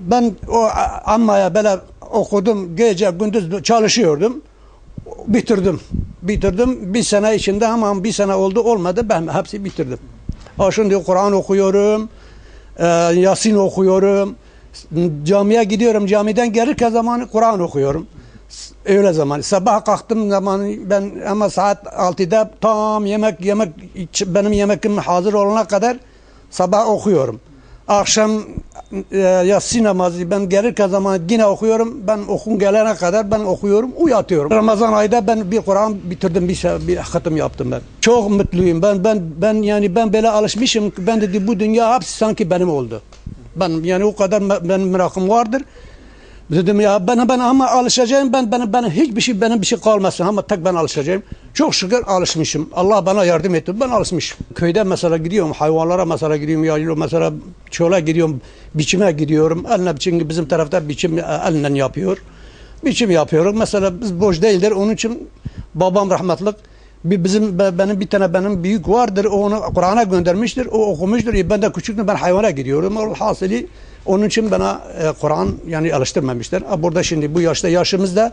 Ben o ammaya böyle okudum. Gece gündüz çalışıyordum. Bitirdim. Bitirdim. Bir sene içinde hemen bir sene oldu olmadı. Ben hepsi bitirdim. Ha şimdi Kur'an okuyorum. e, Yasin okuyorum. Camiye gidiyorum. Camiden gelirken zaman Kur'an okuyorum. Öyle zaman. Sabah kalktım zaman ben ama saat 6'da tam yemek yemek benim yemekim hazır olana kadar sabah okuyorum. Akşam e, yatsı namazı ben gelirken zaman yine okuyorum. Ben okun gelene kadar ben okuyorum, uyatıyorum. Ramazan ayda ben bir Kur'an bitirdim, bir, şey- bir hatim yaptım ben. Çok mutluyum. Ben ben ben yani ben böyle alışmışım. Ben dedi bu dünya hepsi sanki benim oldu. Ben yani o kadar benim merakım vardır. Dedim ya ben ben ama alışacağım ben ben ben hiçbir şey benim bir şey kalmasın ama tek ben alışacağım. Çok şükür alışmışım. Allah bana yardım etti. Ben alışmışım. Köyde mesela gidiyorum hayvanlara mesela gidiyorum ya mesela çola gidiyorum biçime gidiyorum. Eline çünkü bizim tarafta biçim e, elle yapıyor. Biçim yapıyorum. Mesela biz boş değildir. Onun için babam rahmetlik bizim be- benim bir tane benim büyük vardır. O onu Kur'an'a göndermiştir. O okumuştur. E, Ben de küçüktüm. Ben hayvana gidiyorum. O hasili onun için bana e, Kur'an yani alıştırmamışlar. Ha, Burada şimdi bu yaşta yaşımızda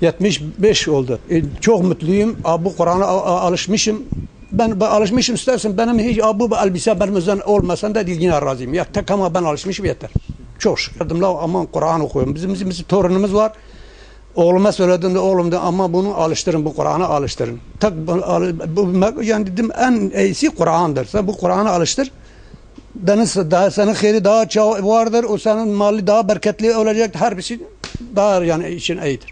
75 oldu. E, çok mutluyum. Ha, bu Kur'an'a a- a- alışmışım. Ben, alışmışım istersen benim hiç ha, bu elbise benim üzerine olmasan da yine razıyım. Ya tek ama ben alışmışım yeter. Çok şükür. Aman Kur'an okuyorum. Bizim, bizim torunumuz var. Oğluma söyledim de oğlum de ama bunu alıştırın bu Kur'an'a alıştırın. Tak bu, yani dedim en iyisi Kur'an'dır. Sen bu Kur'an'a alıştır. Deniz daha senin hayri daha vardır. O senin mali daha bereketli olacak. Her bir şey daha yani için iyidir.